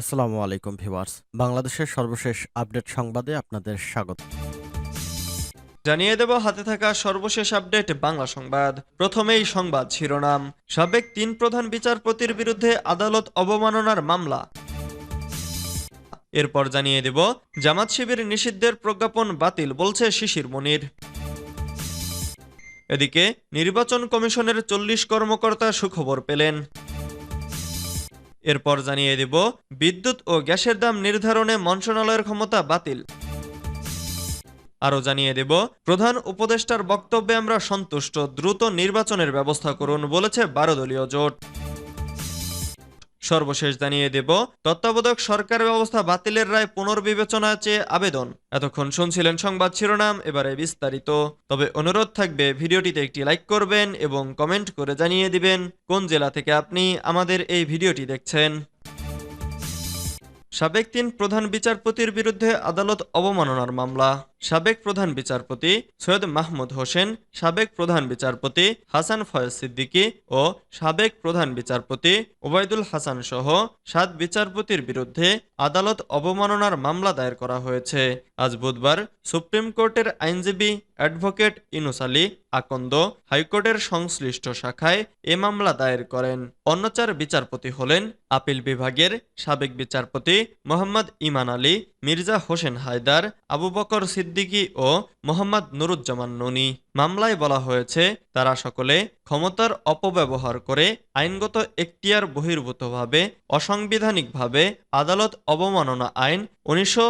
আসসালামু আলাইকুম ভিউয়ার্স। বাংলাদেশের সর্বশেষ আপডেট সংবাদে আপনাদের স্বাগত। জানিয়ে দেব, হাতে থাকা সর্বশেষ আপডেট বাংলা সংবাদ। প্রথমেই সংবাদ শিরোনাম। সাবেক তিন প্রধান বিচারপতির বিরুদ্ধে আদালত অবমাননার মামলা। এরপর জানিয়ে দেব, জামাত শিবির নিষিদ্ধের প্রজ্ঞাপন বাতিল বলছে শিশির মনির। এদিকে, নির্বাচন কমিশনের চল্লিশ কর্মকর্তা সুখবর পেলেন। এরপর জানিয়ে দেব, বিদ্যুৎ ও গ্যাসের দাম নির্ধারণে মন্ত্রণালয়ের ক্ষমতা বাতিল। আরও জানিয়ে দেব, প্রধান উপদেষ্টার বক্তব্যে আমরা সন্তুষ্ট, দ্রুত নির্বাচনের ব্যবস্থা করুন বলেছে বারো দলীয় জোট। সর্বশেষ জানিয়ে দেব, তত্ত্বাবধায়ক সরকার ব্যবস্থা বাতিলের রায় পুনর্বিবেচনা চেয়ে আবেদন। এতক্ষণ শুনছিলেন সংবাদ শিরোনাম, এবারে বিস্তারিত। তবে অনুরোধ থাকবে, ভিডিওটিতে একটি লাইক করবেন এবং কমেন্ট করে জানিয়ে দিবেন, কোন জেলা থেকে আপনি আমাদের এই ভিডিওটি দেখছেন। সাবেক তিন প্রধান বিচারপতির বিরুদ্ধে আদালত অবমাননার মামলা। সাবেক প্রধান বিচারপতি সৈয়দ মাহমুদ হোসেন, সাবেক প্রধান বিচারপতি হাসান ফয়েজ সিদ্দিকী ও সাবেক প্রধান বিচারপতি ওবায়দুল হাসান সহ সাত বিচারপতির বিরুদ্ধে আদালত অবমাননার মামলা দায়ের করা হয়েছে। আজ বুধবার সুপ্রিম কোর্টের আইনজীবী অ্যাডভোকেট ইনুস আলী আকন্দ হাইকোর্টের সংশ্লিষ্ট শাখায় এ মামলা দায়ের করেন। অন্য চার বিচারপতি হলেন আপিল বিভাগের সাবেক বিচারপতি মোহাম্মদ ইমান আলী, মির্জা হোসেন হায়দার, আবু বকর সিদ্দিকী ও মোহাম্মদ নুরুজ্জামান ননি। মামলায় বলা হয়েছে, তারা সকলে ক্ষমতার অপব্যবহার করে আইনগত এখতিয়ার বহির্ভূতভাবে, অসাংবিধানিকভাবে আদালত অবমাননা আইন উনিশশো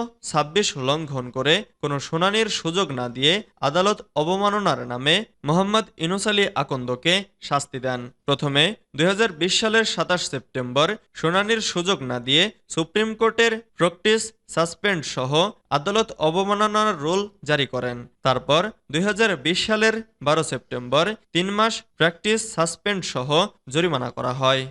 লঙ্ঘন করে কোনো শুনানির সুযোগ না দিয়ে আদালত অবমাননার নামে মোহাম্মদ ইনুস আলী আকন্দকে শাস্তি দেন। প্রথমে দুই হাজার বিশ সালের সাতাশ সেপ্টেম্বর শুনানির সুযোগ না দিয়ে সুপ্রিম কোর্টের প্রকটিস সাসপেন্ড সহ আদালত অবমাননার রুল জারি করেন। তারপর দুই হাজার বিশ সালের বারো সেপ্টেম্বর তিন মাস প্র্যাকটিস সাসপেন্ড সহ জরিমানা করা হয়।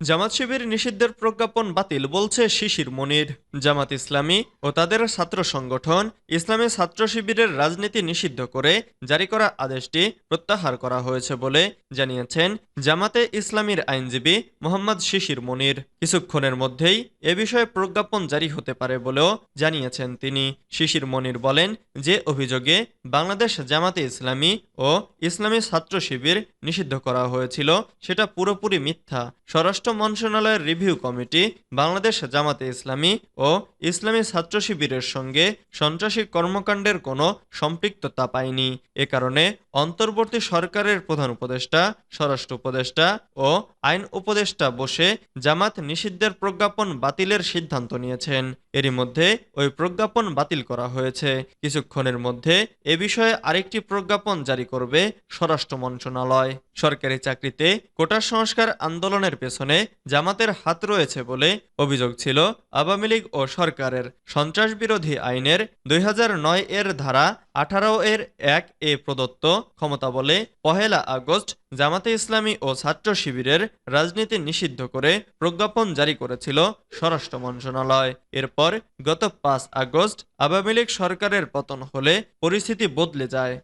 জামাত শিবির নিষিদ্ধের প্রজ্ঞাপন বাতিল বলছে শিশির মনির। জামাত ইসলামী ও তাদের ছাত্র সংগঠন ইসলামী ছাত্র শিবিরের রাজনীতি নিষিদ্ধ করে জারি করা আদেশটি প্রত্যাহার করা হয়েছে বলে জানিয়েছেন জামাতে ইসলামীর আইনজীবী মোহাম্মদ শিশির মনির। কিছুক্ষণের মধ্যেই এ বিষয়ে প্রজ্ঞাপন জারি হতে পারে বলেও জানিয়েছেন তিনি। শিশির মনির বলেন যে অভিযোগে বাংলাদেশ জামাতে ইসলামী ও ইসলামী ছাত্র শিবির নিষিদ্ধ করা হয়েছিল, সেটা পুরোপুরি মিথ্যা। স্বরাষ্ট্র মন্ত্রণালয়ের রিভিউ কমিটি বাংলাদেশ জামাতে ইসলামী ও ইসলামী ছাত্র শিবিরের সঙ্গে সন্ত্রাসী কর্মকাণ্ডের কোনো সম্পৃক্ততা পায়নি। এ কারণে অন্তর্বর্তী সরকারের প্রধান উপদেষ্টা, স্বরাষ্ট্র উপদেষ্টা ও আইন উপদেষ্টা বসে জামাত নিষিদ্ধের প্রজ্ঞাপন বাতিলের সিদ্ধান্ত নিয়েছেন। এরই মধ্যে ওই প্রজ্ঞাপন বাতিল করা হয়েছে। কিছুক্ষণের মধ্যে এ বিষয়ে আরেকটি প্রজ্ঞাপন জারি করবে স্বরাষ্ট্র মন্ত্রণালয়। সরকারি চাকরিতে কোটা সংস্কার আন্দোলনের পেছনে জামাতের হাত রয়েছে বলে অভিযোগ ছিল আওয়ামী লীগ ও সরকারের। সন্ত্রাস বিরোধী আইনের দুই হাজার নয় এর ধারা আঠারো এর এক এ প্রদত্ত ক্ষমতা বলে পহেলা আগস্ট জামাতে ইসলামী ও ছাত্র শিবিরের রাজনীতি নিষিদ্ধ করে প্রজ্ঞাপন জারি করেছিল স্বরাষ্ট্র মন্ত্রণালয়। এরপর গত পাঁচ আগস্ট আওয়ামী লীগ সরকারের পতন হলে পরিস্থিতি বদলে যায়।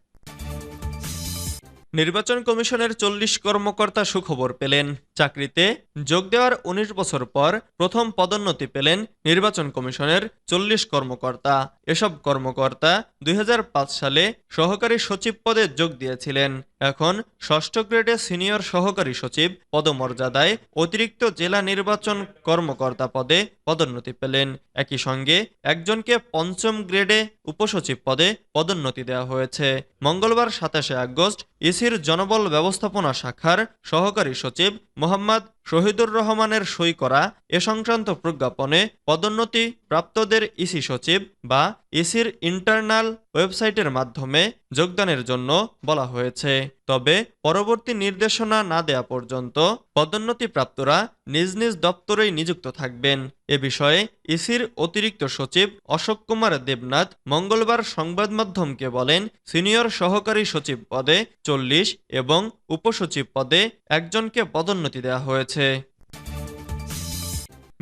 নির্বাচন কমিশনের চল্লিশ কর্মকর্তা সুখবর পেলেন। চাকরিতে যোগ দেওয়ার ১৯ বছর পর প্রথম পদোন্নতি পেলেন নির্বাচন কমিশনের চল্লিশ কর্মকর্তা। এসব কর্মকর্তা দুই হাজার পাঁচ সালে সহকারী সচিব পদে যোগ দিয়েছিলেন। এখন ষষ্ঠ গ্রেডে সিনিয়র সহকারী সচিব পদমর্যাদায় অতিরিক্ত জেলা নির্বাচন কর্মকর্তা পদে পদোন্নতি পেলেন। একই সঙ্গে একজনকে পঞ্চম গ্রেডে উপসচিব পদে পদোন্নতি দেওয়া হয়েছে। মঙ্গলবার সাতাশে আগস্ট ইসির জনবল ব্যবস্থাপনা শাখার সহকারী সচিব মোহাম্মদ শহীদুর রহমানের সই করা এ সংক্রান্ত প্রজ্ঞাপনে পদোন্নতি প্রাপ্তদের ইসি সচিব বা ইসির ইন্টারনাল ওয়েবসাইটের মাধ্যমে যোগদানের জন্য বলা হয়েছে। তবে পরবর্তী নির্দেশনা না দেয়া পর্যন্ত পদোন্নতি প্রাপ্তরা নিজ নিজ দপ্তরেই নিযুক্ত থাকবেন। এ বিষয়ে ইসির অতিরিক্ত সচিব অশোক কুমার দেবনাথ মঙ্গলবার সংবাদ মাধ্যমকে বলেন, সিনিয়র সহকারী সচিব পদে চল্লিশ এবং উপসচিব পদে একজনকে পদোন্নতি দেওয়া হয়েছে।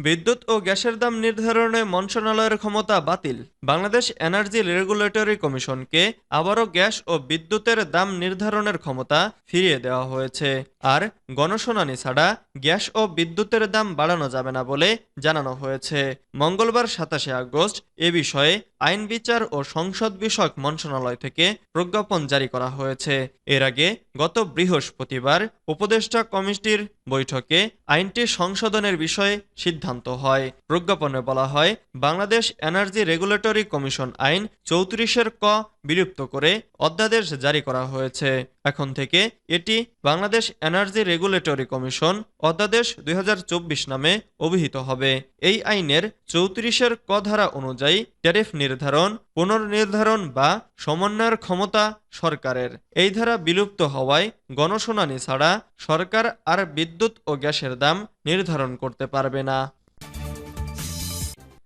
বিদ্যুৎ ও গ্যাসের দাম নির্ধারণে মন্ত্রণালয়ের ক্ষমতা বাতিল। বাংলাদেশ এনার্জি রেগুলেটরি কমিশনকে আবারও গ্যাস ও বিদ্যুতের দাম নির্ধারণের ক্ষমতা ফিরিয়ে দেওয়া হয়েছে। আর গণশুনানি ছাড়া গ্যাস ও বিদ্যুতের দাম বাড়ানো যাবে না বলে জানানো হয়েছে। মঙ্গলবার সাতাশে আগস্ট এ বিষয়ে আইন বিচার ও সংসদ বিষয়ক মন্ত্রণালয় থেকে প্রজ্ঞাপন জারি করা হয়েছে। এর আগে গত বৃহস্পতিবার উপদেষ্টা কমিটির বৈঠকে আইনটি সংশোধনের বিষয়ে সিদ্ধান্ত হয়। প্রজ্ঞাপনে বলা হয়, বাংলাদেশ এনার্জি রেগুলেটরি কমিশন আইন চৌত্রিশের ক বিলুপ্ত করে অধ্যাদেশ জারি করা হয়েছে। এখন থেকে এটি বাংলাদেশ এনার্জি রেগুলেটরি কমিশন অধ্যাদেশ দুই হাজার চব্বিশ নামে অভিহিত হবে। এই আইনের চৌত্রিশের ক ধারা অনুযায়ী ট্যারিফ নির্ধারণ, পুনর্নির্ধারণ বা সমন্বয়ের ক্ষমতা সরকারের। এই ধারা বিলুপ্ত হওয়ায় গণশুনানি ছাড়া সরকার আর বিদ্যুৎ ও গ্যাসের দাম নির্ধারণ করতে পারবে না।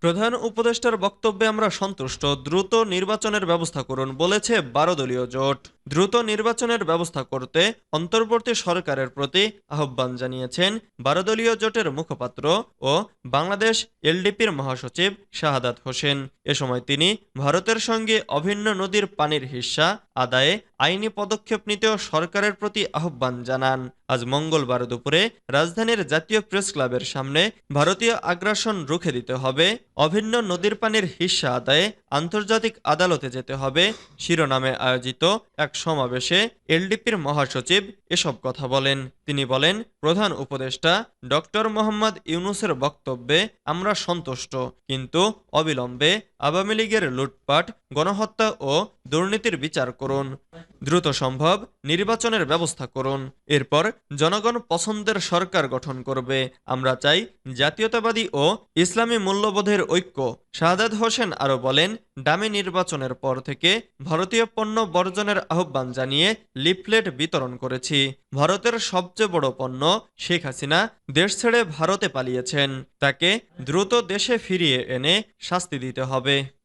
প্রধান উপদেষ্টার বক্তব্যে আমরা সন্তুষ্ট। দ্রুত নির্বাচনের ব্যবস্থা করুন বলেছে বারো দলীয় জোট। দ্রুত নির্বাচনের ব্যবস্থা করতে অন্তর্বর্তী সরকারের প্রতি আহ্বান জানিয়েছেন বারো দলীয় জোটের মুখপাত্র ও বাংলাদেশ এলডিপির মহাসচিব শাহাদাত হোসেন। এ সময় তিনি ভারতের সঙ্গে অভিন্ন নদীর পানির হিস্সা, আদায়ে আইনি পদক্ষেপ নিতেও সরকারের প্রতি আহ্বান জানান। আজ মঙ্গলবার দুপুরে রাজধানীর জাতীয় প্রেস ক্লাবের সামনে ভারতীয় আগ্রাসন রুখে দিতে হবে। অভিন্ন নদীর পানির হিস্সা আদায়ে আন্তর্জাতিক আদালতে যেতে হবে, শিরোনামে আয়োজিত এক সমাবেশে এলডিপির মহাসচিব এসব কথা বলেন। তিনি বলেন, প্রধান উপদেষ্টা ডক্টর মোহাম্মদ ইউনুসের বক্তব্যে আমরা সন্তুষ্ট, কিন্তু অবিলম্বে আওয়ামী লীগের লুটপাট, গণহত্যা ও দুর্নীতির বিচার করুন। দ্রুত সম্ভব নির্বাচনের ব্যবস্থা করুন। এরপর জনগণ পছন্দের সরকার গঠন করবে। আমরা চাই জাতীয়তাবাদী ও ইসলামী মূল্যবোধের ঐক্য। শাহাদ হোসেন আরও বলেন, ডামি নির্বাচনের পর থেকে ভারতীয় পণ্য বর্জনের আহ্বান জানিয়ে লিফলেট বিতরণ করেছি। ভারতের সবচেয়ে বড় পণ্য শেখ হাসিনা দেশ ছেড়ে ভারতে পালিয়েছেন। তাকে দ্রুত দেশে ফিরিয়ে এনে শাস্তি দিতে হবে।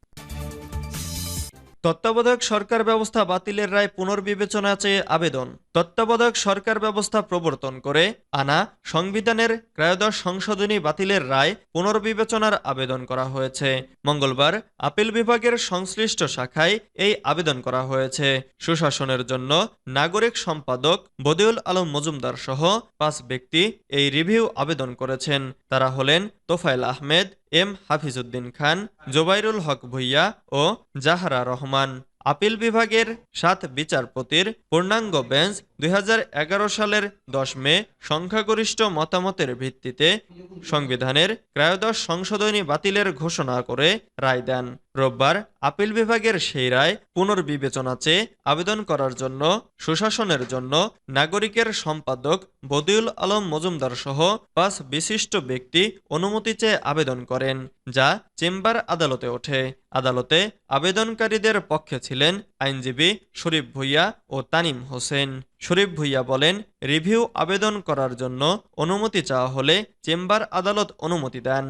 তত্ত্বাবধায়ক সরকার ব্যবস্থা বাতিলের রায় পুনর্বিবেচনা চেয়ে আবেদন। তত্ত্বাবধায়ক সরকার ব্যবস্থা প্রবর্তন করে আনা সংবিধানের ক্রায়োদশ সংশোধনী বাতিলের রায় পুনর্বিবেচনার আবেদন করা হয়েছে। মঙ্গলবার আপিল বিভাগের সংশ্লিষ্ট শাখায় এই আবেদন করা হয়েছে। সুশাসনের জন্য নাগরিক সম্পাদক বদিউল আলম মজুমদার সহ পাঁচ ব্যক্তি এই রিভিউ আবেদন করেছেন। তারা হলেন তোফায়েল আহমেদ এম হাফিজউদ্দিন খান, জোবাইরুল হক ভুইয়া ও জাহারা রহমান। আপিল বিভাগের সাত বিচারপতির পূর্ণাঙ্গ বেঞ্চ দুই হাজার এগারো সালের দশ মে সংখ্যাগরিষ্ঠ মতামতের ভিত্তিতে সংবিধানের ক্রায়োদশ সংশোধনী বাতিলের ঘোষণা করে রায় দেন। রোববার আপিল বিভাগের সেই রায় পুনর্বিবেচনা চেয়ে আবেদন করার জন্য, সুশাসনের জন্য নাগরিকের সম্পাদক বদিউল আলম মজুমদার সহ পাঁচ বিশিষ্ট ব্যক্তি অনুমতি চেয়ে আবেদন করেন, যা চেম্বার আদালতে ওঠে। আদালতে আবেদনকারীদের পক্ষে ছিলেন আইনজীবী শরীফ ভুইয়া ও তানিম হোসেন। শরীফ ভুইয়া বলেন রিভিউ আবেদন করার জন্য অনুমতি চাওয়া হলে চেম্বার আদালত অনুমতি দেন।